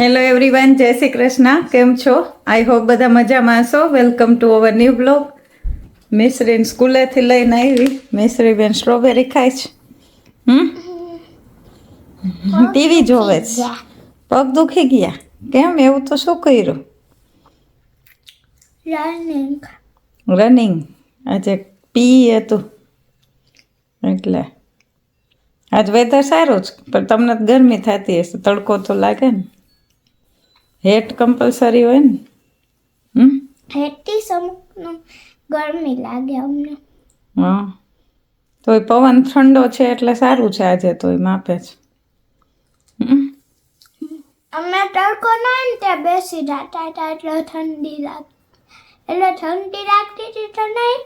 Hello everyone જય શ્રી કૃષ્ણ કેમ છો આઈ હોપ બધા મજામાં હશો. Welcome to our new blog મિસરીન સ્કૂલેથી લઈને આવી. મિસરી બેન સ્ટ્રોબેરી ખાય છે. હમ? ટીવી જોવે છે. પગ દુખી ગયા. કેમ? એવું તો શું કર્યું? રનિંગ રનિંગ આજે પી હતું. એટલે. આજ વેધર સારું છે પણ તમને ગરમી થતી હશે. તડકો તો લાગે ને. હેટ કમ્પલસરી હોય ને? હમ? હેટી સમુકનું ગરમી લાગે અમને. હા. તોય પવન ઠંડો છે એટલે સારું છે આજે તોય માપે છે. હમ? અમે તડકો ના ને ત્યાં બેસી જતા હતા એટલે ઠંડી લાગ એટલે ઠંડી લાગતી હતી તો નહીં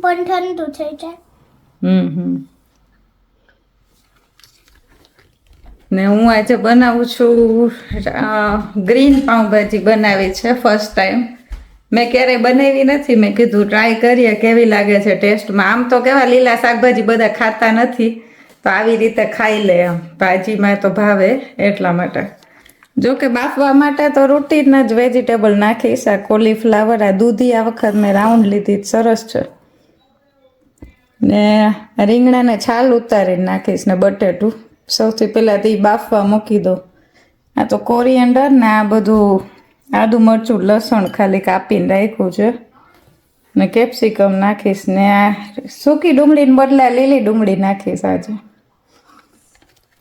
પણ ઠંડુ થઈ જાય. હમ હમ. ને હું આજે બનાવું છું ગ્રીન પાઉંભાજી બનાવી છે ફર્સ્ટ ટાઈમ મેં ક્યારેય બનાવી નથી, મેં કીધું ટ્રાય કરીએ, કેવી લાગે છે ટેસ્ટમાં આમ તો કેવા લીલા શાકભાજી બધા ખાતા નથી, તો આવી રીતે ખાઈ લે એમ. ભાજીમાં તો ભાવે એટલા માટે. જો કે બાફવા માટે તો રૂટીન જ વેજીટેબલ નાખીશ આ કોલીફ્લાવર આ દૂધી આ વખત મેં રાઉન્ડ લીધી, સરસ છે. ને રીંગણાને છાલ ઉતારીને નાખીશ ને બટેટું. સૌથી પહેલાં તે બાફવા મૂકી દો આ તો કોરિએન્ડર ને આ બધું આદું મરચું લસણ ખાલી કાપીને રાખ્યું છે. ને કેપ્સિકમ નાખીશ ને આ સૂકી ડુંગળીને બદલે લીલી ડુંગળી નાખીશ આજે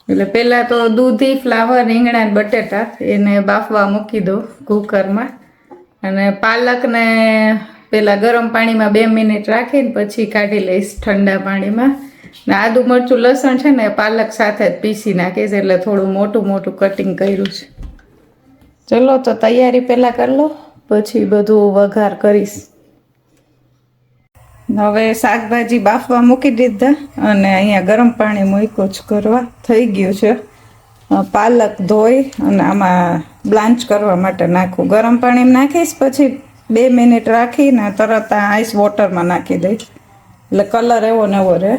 એટલે પહેલાં તો દૂધી ફ્લાવર, રીંગણા ને બટેટા એને બાફવા મૂકી દો કુકરમાં. અને પાલકને પહેલાં ગરમ પાણીમાં બે મિનિટ રાખીને પછી કાઢી લઈશ ઠંડા પાણીમાં. ને આદુ મરચું લસણ છે ને પાલક સાથે જ પીસી નાખીશ એટલે થોડું મોટું મોટું કટિંગ કર્યું છે. ચલો તો તૈયારી પહેલાં કરી લો, પછી બધું વઘાર કરીશ. હવે શાકભાજી બાફવા મૂકી દીધા અને અહીંયા ગરમ પાણી મૂક્યું જ કરવા થઈ ગયું છે. પાલક ધોઈ અને આમાં બ્લાન્ચ કરવા માટે નાખું. ગરમ પાણી નાખીશ, પછી બે મિનિટ રાખીને તરત આ આઈસ વોટરમાં નાખી દઈશ. એટલે કલર એવો ને એવો રહે.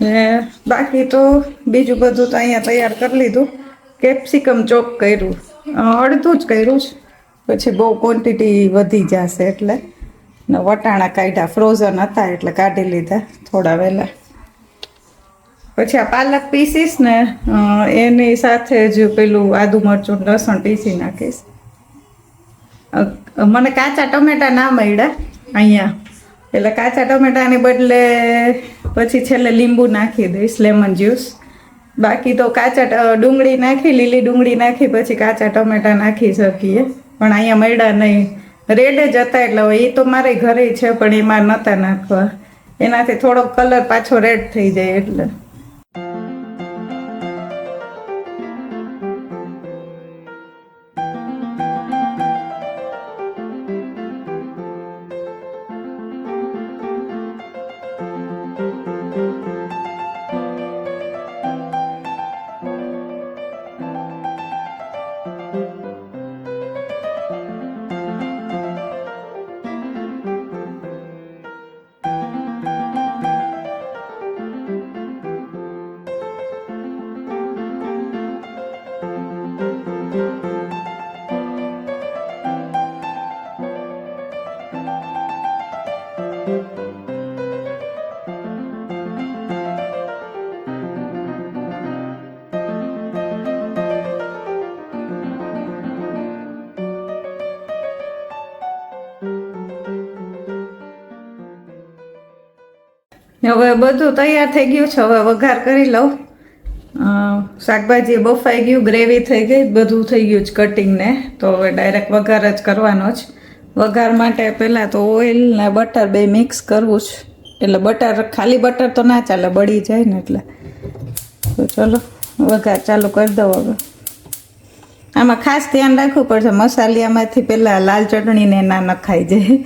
ને બાકી તો બીજું બધું તો અહીંયા તૈયાર કરી લીધું. કેપ્સિકમ ચોપ કર્યું. અડધું જ કર્યું છે. પછી બહુ ક્વોન્ટિટી વધી જશે એટલે. ને વટાણા કાઢ્યા. ફ્રોઝન હતા એટલે કાઢી લીધા થોડા વહેલા. પછી આ પાલક પીસીસ ને એની સાથે જ પેલું આદુ મરચું લસણ પીસી નાખીશ. મને કાચા ટમેટા ના મળ્યા અહીંયા. એટલે કાચા ટમેટાની બદલે પછી છેલ્લે લીંબુ નાખી દઈશ લેમન જ્યુસ બાકી તો કાચા ડુંગળી નાખી, લીલી ડુંગળી નાખી, પછી કાચા ટમેટા નાખી શકીએ. પણ અહીંયા મળ્યા નહીં. રેડ જ હતા એટલે એ તો મારે ઘરે છે, પણ એમાં નહોતા નાખવા. એનાથી થોડોક કલર પાછો રેડ થઈ જાય એટલે. હવે બધું તૈયાર થઈ ગયું છે. હવે વઘાર કરી લઉં. શાકભાજી બફાઈ ગયું, ગ્રેવી થઈ ગઈ, બધું થઈ ગયું છે કટિંગ ને તો હવે ડાયરેક્ટ વઘાર જ કરવાનો જ. વઘાર માટે પહેલાં તો ઓઇલ ને બટર બે મિક્સ કરવું છે. એટલે બટર ખાલી બટર તો ના ચાલે, બળી જાય ને એટલે. તો ચલો, વઘાર ચાલુ કરી દો હવે. આમાં ખાસ ધ્યાન રાખવું પડશે. મસાલિયામાંથી પહેલાં લાલ ચટણી ને નખાઈ જાય.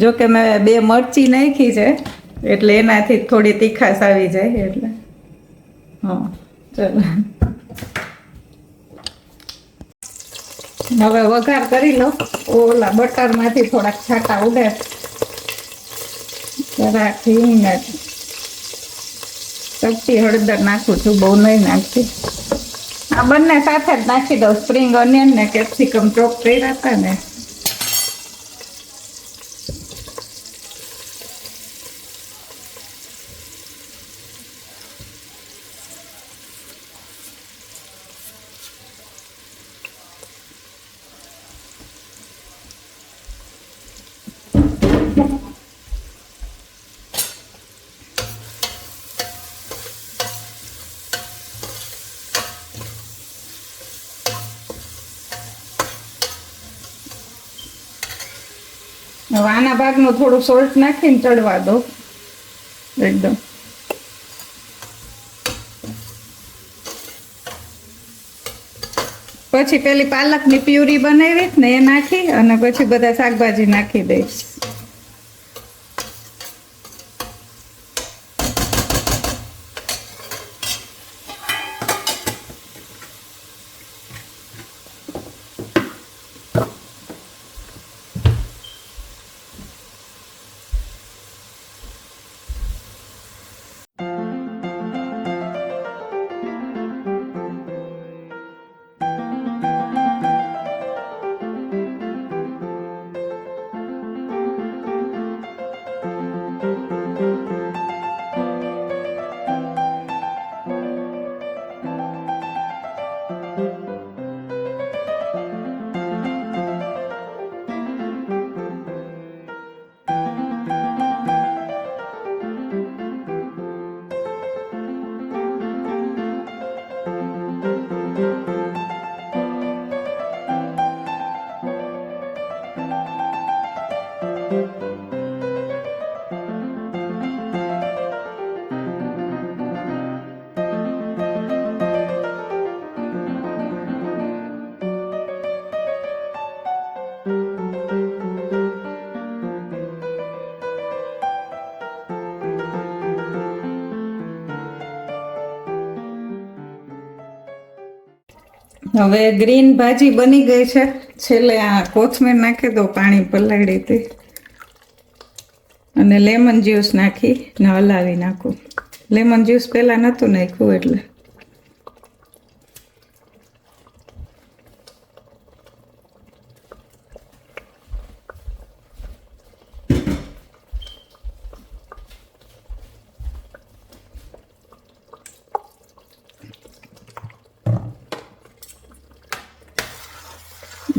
જો કે મેં બે મરચી નાખી છે, એટલે એનાથી થોડી તીખાશ આવી જાય, એટલે. હા, ચલો. હવે વઘાર કરી લો ઓલા બટરમાંથી થોડાક છાંટા ઉડે. જરાક હિંગ ને ચપટી હળદર નાખું છું, બહુ નહીં નાખતી. બંને સાથે જ નાખી દઉં. સ્પ્રિંગ ઓનિયન ને કેપ્સિકમ ચોપ કર્યા હતા ને. હવે આના ભાગનું થોડું સોલ્ટ નાખીને ચડવા દો. એકદમ. પછી પેલી પાલકની પ્યુરી બનાવી ને એ નાખી અને પછી બધા શાકભાજી નાખી દઈશ. હવે ગ્રીન ભાજી બની ગઈ છે. છેલ્લે આ કોથમીર નાખી દો, પાણી પલાળી હતી અને લેમન જ્યુસ નાખી ને હલાવી નાખું. લેમન જ્યુસ પહેલાં નહોતું નાખ્યું એટલે.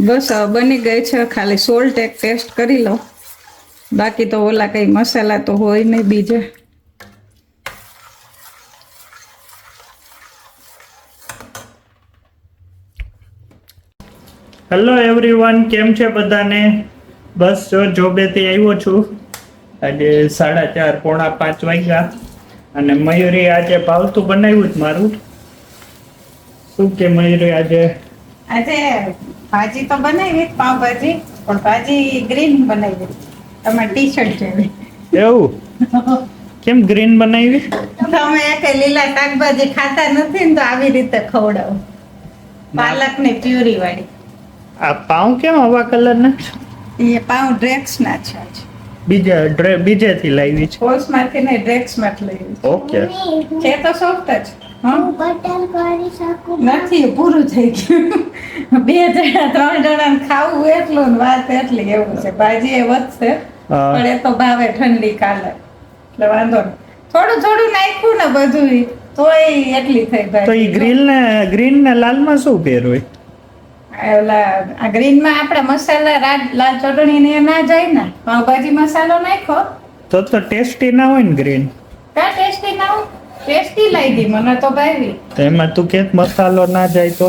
બસ બની ગઈ છે ખાલી સોલ્ટ એક ટેસ્ટ કરી લો બાકી તો ઓલા કંઈ મસાલા તો હોય નહીં બીજા. હેલો એવરીવન કેમ છે બધાને? બસ જો જોબેથી આવ્યો છું. આજે સાડા ચાર પોણા પાંચ વાગ્યા. અને મયુરી આજે ભાવતું બનાવ્યું જ મારું. શું કે મયુરી આજે? આજે ભાજી તો બનાવી પાવભાજી પણ ભાજી ગ્રીન બનાવી તમારી ટી શર્ટ જેવી. એવું? કેમ ગ્રીન બનાવી? તમે કઈ લીલા શાકભાજી ખાતા નથી ને તો આવી રીતે ખવડાવો. પાલકની પ્યુરી વાળી. આ પાઉં કેમ આવા કલરના? એ પાઉં ડ્રેક્સ ના છે. બીજા ડ્રે બીજેથી લાવી છે. માંથી ને ડ્રેક્સમાંથી લઈ ઓકે. છે તો સોફ્ટ જ. હા? હું બટર કરી શકું? નથી પૂરું થઈ ગયું. બે જણા ત્રણ જણા ખાવું એટલું ને વાત એટલી એવું છે. ભાજી એ વધશે પણ એ તો ભાવે ઠંડી કાલે. એટલે વાંધો થોડું થોડું નાખ્યું ને બધું તોય એટલી થઈ તો એ ગ્રીલ ગ્રીન ને ગ્રીન ને લાલમાં શું ફેર હોય આ ગ્રીનમાં ગ્રીનમાં આપણે મસાલા લાલ ચટણી ને એ ના જાય ને પાવભાજી મસાલો નાખ્યો. તો તો ટેસ્ટી ના હોય ને ગ્રીન કા ટેસ્ટી ના ટેસ્ટી લાગી મને તો ભાવી એમાં તું કે મસાલો ના જાય તો?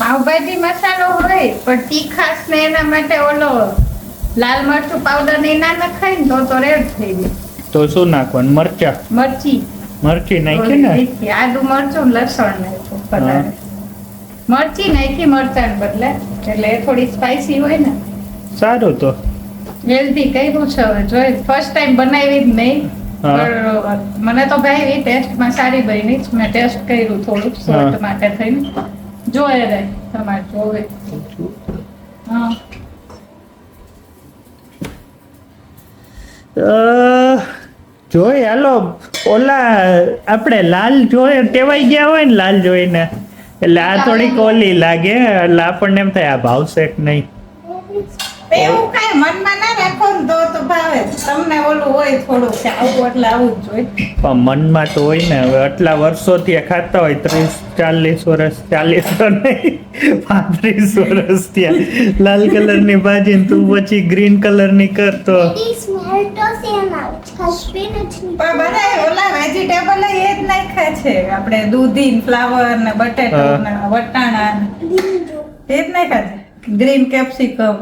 પાવભાજી મસાલો હોય પણ તીખાસ ને એના માટે ઓલો લાલ મરચું પાવડર ને ના નખાય ને તો તો રેડ થઈ જાય. તો શું નાખવાનું? મરચા? મરચી. મરચી નાખી ને? આદુ મરચું લસણ નાખ્યું મરચી નાખી મરચાં બદલે એટલે એ થોડી સ્પાઈસી હોય ને. સારું તો. હેલ્ધી કર્યું છે હવે જોઈ ફર્સ્ટ ટાઈમ બનાવી જ નહીં. મને તો ભાઈ ટેસ્ટમાં સારી બની. મેં ટેસ્ટ કર્યું થોડું સોલ્ટ માટે થઈને. જોઈએ રે તમારે જોવે. હા. અ, જોઈ હાલો. ઓલા આપણે લાલ જોઈ ટેવાઈ ગયા હોય ને લાલ જોઈને. એટલે આ થોડીક ઓલી લાગે એટલે આપણને એમ થાય આ ભાવશે નહીં. એવું કઈ મનમાં ના રાખો ને તો તો ભાવે. તમને ઓલું હોય થોડું કે આવું એટલે આવું જ જોઈએ પણ મનમાં તો હોય ને હવે આટલા વર્ષોથી ખાતા હોય ત્રીસ ચાલીસ વર્ષ ચાલીસ નહીં પાંત્રીસ વર્ષ ત્યાં લાલ કલરની ભાજી ને તું પછી ગ્રીન કલરની ની તો. ઈ સ્મેલ તો સેમ આવે છે ખાલી સ્પિનચની પણ બધા ઓલા વેજીટેબલ એ જ નાખ્યા છે. આપણે દૂધી ફ્લાવર ને બટેટા વટાણા એ જ નાખ્યા છે. ગ્રીન કેપ્સિકમ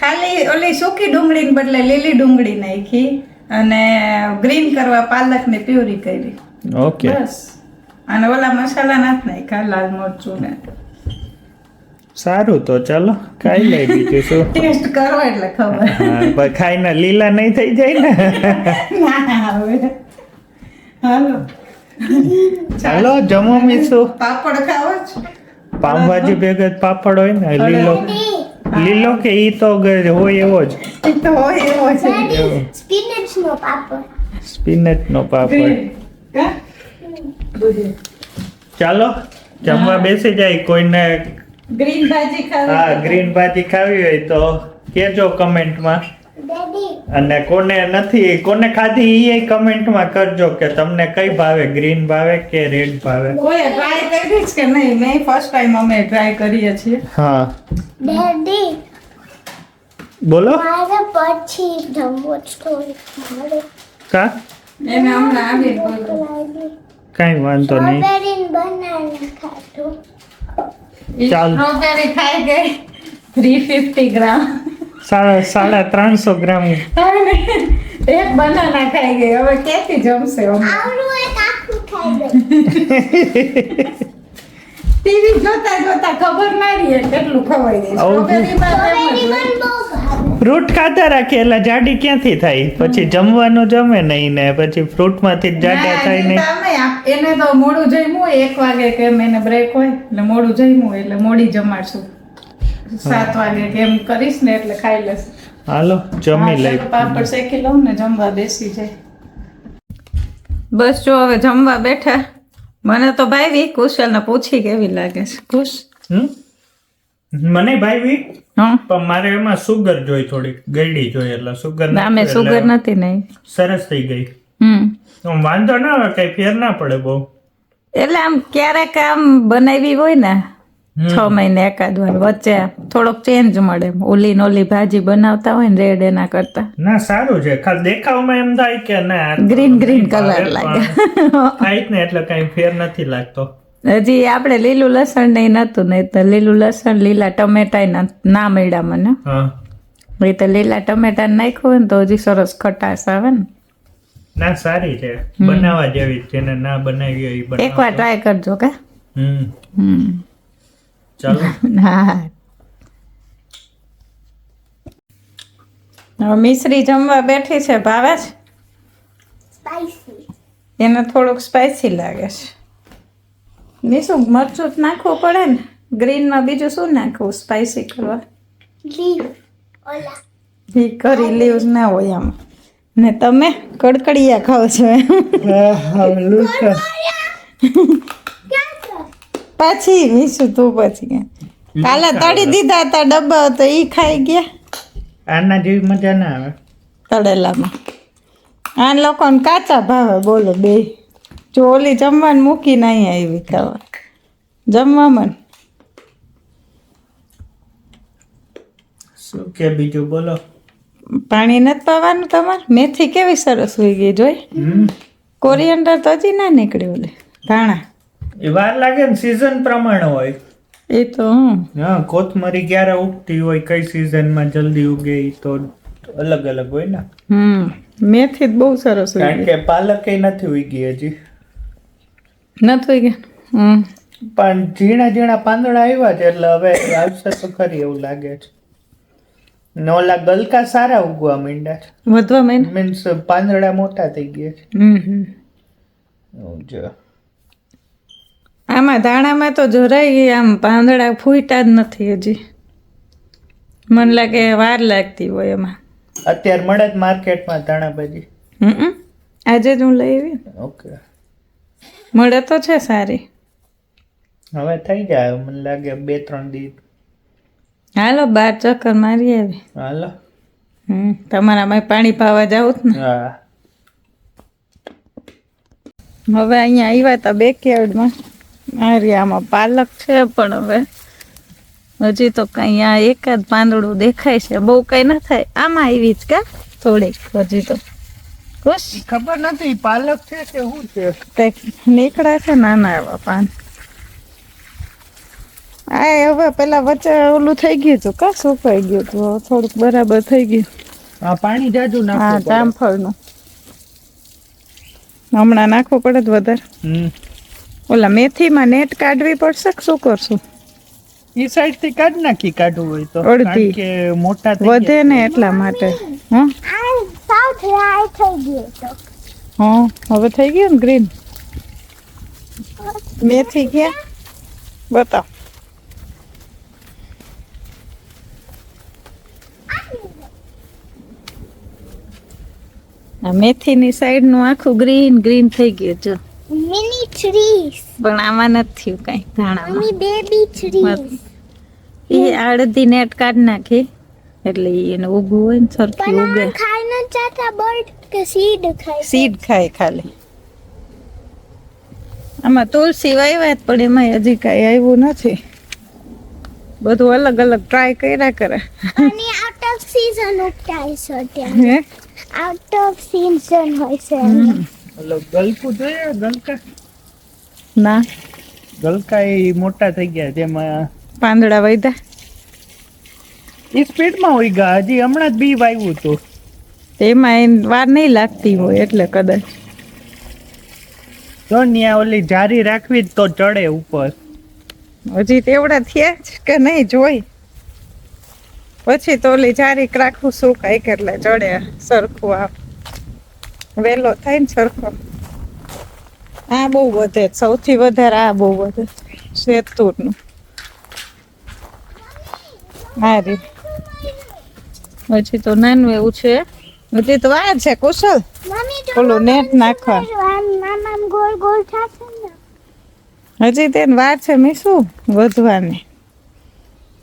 ખાલી ઓલી સૂકી ડુંગળીને બદલે લીલી ડુંગળી નાખી અને ગ્રીન કરવા પાલકની પ્યુરી કરી. ઓકે. બસ. અને ઓલા મસાલા નાખ નાખ્યા લાલ મરચું ને સારું તો ચાલો ખાઈ લઈ બીજું શું? ટેસ્ટ કરો એટલે ખબર. ખાઈને લીલા નહીં થઈ જાય ને? હાલો. ચાલો જમો મીશું પાપડ ખાવો પાઉંભાજી પાવભાજી ભેગા પાપડ હોય ને લીલો. લીલો કે ઈ તો હોય એવો જ? ઈ તો હોય એવો જ. સ્પિનેચ સ્પિનચનો પાપડ. સ્પિનેચ નો પાપડ. ચાલો જમવા બેસી જાય કોઈને. ગ્રીન ભાજી ખાવી હા ગ્રીન ભાજી ખાવી હોય તો કેજો કમેન્ટમાં. અને કોને નથી કોને ખાધી એ કમેન્ટમાં કરજો કે તમને કઈ ભાવે? ગ્રીન ભાવે કે રેડ ભાવે? કોઈ ટ્રાય કરી છે? કે નહીં મેં ફર્સ્ટ ટાઈમ અમે ટ્રાય કરીએ છીએ. હા. ડેડી બોલો. મારે પછી જમવો સ્ટોરી કા? એને હમણાં આવી બોલો. કઈ વાંધો નહીં. સ્ટ્રોબેરી બનાવીને ખાધું. ચાલ. સ્ટ્રોબેરી ખાઈ ગઈ. Three fifty gram. સાડા સાડા ત્રણસો ગ્રામ. એક બનાના ખાઈ ગઈ હવે ક્યાંથી જમશે આવડું એક આખું ખાઈ ગઈ ટીવી જોતા જોતા ખબર ના રહી કેટલું ખવાઈ ગઈ ફ્રૂટ ખાતા રાખીએ એટલે જાડી ક્યાંથી થાય? પછી જમવાનું જમે નહીં ને પછી ફ્રૂટમાંથી જ જાડા થાય નહીં. એને તો મોડું જમ્યું હોય એક વાગે કેમ એને બ્રેક હોય એટલે મોડું જમ્યું હોય એટલે મોડી જમાડશું. સાત વાગે કરીશ ને એટલે ખાઈ લેશ હાલો જમી લઈ. પાપડ શેકી લઉં ને જમવા બેસી જાય. બસ જો હવે જમવા બેઠા. મને તો ભાઈ કુશલને પૂછી કેવી લાગે છે. ખુશ હમ? મને ભાઈ પણ મારે એમાં સુગર જોઈ થોડીક ગળી જોઈ એટલે સુગર ના મેં સુગર નથી નહીં સરસ થઈ ગઈ. હમ. વાંધો ના આવે કઈ ફેર ના પડે બહુ. એટલે આમ ક્યારેક આમ બનાવી હોય ને છ મહિને એકાદ વાર વચ્ચે થોડોક ચેન્જ મળે. ઓલી નોલી ભાજી બનાવતા હોય ને રેડ એના કરતા. ના સારું છે. ખાલી દેખાવમાં એમ થાય કે ના ગ્રીન ગ્રીન કલર લાગે. થાય ને એટલે કઈ ફેર નથી લાગતો. હજી આપણે લીલું લસણ નહીં નતું નહીં તો લીલું લસણ લીલા ટમેટા ના મળ્યા મને. એ તો લીલા ટમેટા નાખ્યું હોય ને તો હજી સરસ ખટાશ આવે ને. ના સારી છે. બનાવવા જેવી જેને ના બનાવી હોય એકવાર ટ્રાય કરજો કે? હમ. હમ. ચાલો. હા. હવે મિશ્રી જમવા બેઠી છે ભાવે છે સ્પાઈસી એને થોડુંક સ્પાઇસી લાગે છે. ને શું મરચું નાખવું પડે ને? ગ્રીનમાં બીજું શું નાખવું સ્પાઇસી કરવા? લીફ કરી લીવ્સ ના હોય આમાં. ને તમે કડકડિયા ખાવ છો એમ. પાછી મીશું તું પછી કાલે તળી દીધા હતા ડબ્બા તો ઈ ખાઈ ગયા. આના જેવી મજા ના આવે. તળેલામાં. આ લોકોને કાચા ભાવે બોલો બે. જો ઓલી જમવાનું મૂકીને અહીં આવી ખાવા. જમવામાં. શું કે બીજું બોલો? પાણી નથી પાવાનું તમારે? મેથી કેવી સરસ હોઈ ગઈ જોઈ? કોરિયન્ડર તો હજી ના નીકળ્યું ઓલે ધાણા. એ વાર લાગે ને સિઝન પ્રમાણે હોય. એ તો હું કોથમરી ક્યારે ઉગતી હોય કઈ સિઝનમાં જલ્દી ઉગે એ તો અલગ અલગ હોય ને. હમ મેથી જ બહુ સરસ હોય. કારણ કે પાલક એ નથી ઉગી હજી. નથી ઉગી? હમ. પણ ઝીણા ઝીણા પાંદડા આવ્યા છે એટલે હવે આવશે તો ખરી એવું લાગે છે. ને ઓલા ગલકા સારા ઉગવા માંડ્યા છે. વધવા માંડ્યા? મીન્સ પાંદડા મોટા થઈ ગયા છે. હમ હમ. છે આમાં ધાણામાં તો જરાય આમ પાંદડા ફૂટા જ નથી હજી. મને લાગે વાર લાગતી હોય એમાં. અત્યારે મળે જ માર્કેટમાં ધાણા ભાજી. હમ આજે જ હું લઈ આવી. ઓકે. મળે તો છે સારી. હવે થઈ જાય મને લાગે બે ત્રણ દી. હાલો બાર ચક્કર મારી આવી. હાલો. હમ તમારામાં પાણી પાવા જાવ ને. હા. હવે અહીંયા આવ્યા હતા બેકયાર્ડમાં મારી આમાં પાલક છે પણ હવે હજી તો કઈ આ એકાદ પાંદડું દેખાય છે બહુ કઈ ના થાય. આમાં આવી જ કા? થોડીક હજી તો. ખબર નથી પાલક છે કે શું છે? કંઈક નીકળ્યા છે નાના એવા પાન. આ હવે પેલા વચ્ચે ઓલું થઈ ગયું હતું કા? સુકાઈ ગયું હતું. થોડુંક બરાબર થઈ ગયું. આ પાણી જાજુ હા નાખવું પડે. જામફળનું. હમણાં નાખવું પડે જ વધારે. હમ. ઓલા મેથીમાં નેટ કાઢવી પડશે કે શું કરશું? એ સાઈડથી કાઢ નાખી કાઢવું હોય તો અડધી. કે મોટા વધે ને એટલા માટે. હા? હવે થઈ ગયું ને ગ્રીન મેથી ગયા? બતાવ. મેથીની સાઈડનું આખું ગ્રીન ગ્રીન થઈ ગયું જો. મિની પણ આમાં નથી કઈ ધાણામાં. મમ્મી બે ટ્રીસ એ આડધી નેટ કાઢ નાખી. એટલે એને ઉગવું હોય ને સરખી ઉગે. ખાય ન ચાતા બર્ડ કે સીડ ખાય? સીડ ખાય ખાલી. આમાં તુલસી વાવ્યા પણ એમાં હજી કાંઈ આવ્યું નથી. બધું અલગ અલગ ટ્રાય કર્યા કરે. અને આઉટ ઓફ સીઝન ઉપટાય છે ત્યાં હે? આઉટ ઓફ સીઝન હોય છે અલગ ગલકું જોઈએ ગલકા. ના. ગલકા એ મોટા થઈ ગયા જેમાં પાંદડા વૈધા એ સ્પીડમાં હોય ગયા હજી હમણાં જ બી વાવ્યું હતું. એને વાર નહીં લાગતી હોય એટલે કદાચ. તો ન્યા ઓલી જારી રાખવી જ તો ચડે ઉપર. હજી તેવડા થયા જ કે નહીં જોઈ. પછી તો ઓલી જારી રાખવું શું કાંઈ એટલે ચડે સરખું આ વહેલો થાય ને સરખો. આ બહુ વધે સૌથી વધારે આ બહુ વધે શેતુરનું. હા રે. હજી તો નાનું એવું છે. હજી તો વાર છે કુશલ. ઓલું નેટ નાખવા. ને. હજી તેને વાર છે મેં શું વધવાની?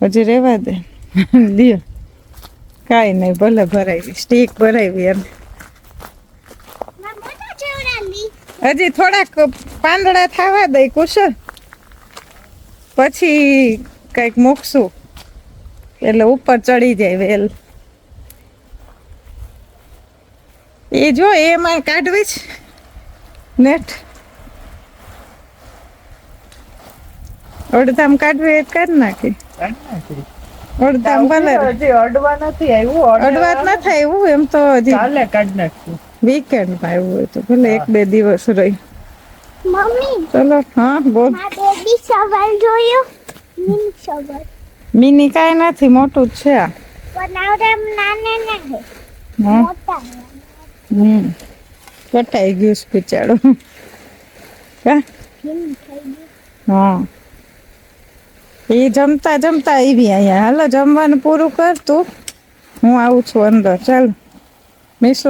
હજી રેવા દે. દિયો. કાંઈ નહીં ભલે ભરાવી સ્ટીક ભરાવી એમ માં મોટા જેવડા લી હજી થોડાક પાંદડા થવા દઈ કુશળ. પછી કંઈક મૂકશું. એટલે ઉપર ચડી જાય વેલ. એ જો એમાં કાઢવી જ નેટ. અડધામ કાઢવી એ કાઢ નાખી. અડધામ ભલે હજી અડવા નથી આવ્યું અડવા નથી એવું એમ તો હજી કાલે કાઢ નાખશું. વીકેન્ડમાં આવ્યું હોય તો ભલે એક બે દિવસ રહી. મમ્મી ચલો હા બોલ. બેબી સવાલ જોયો? મિની સવાલ મિની કાઈ નથી મોટું જ છે આ. પણ નાને ના મોટા હમ. કટાઈ ગયું છે હિમ હા? એ જમતા જમતા આવી અહીંયા. હાલો જમવાનું પૂરું કર તું. હું આવું છું અંદર. ચાલ. મીસુ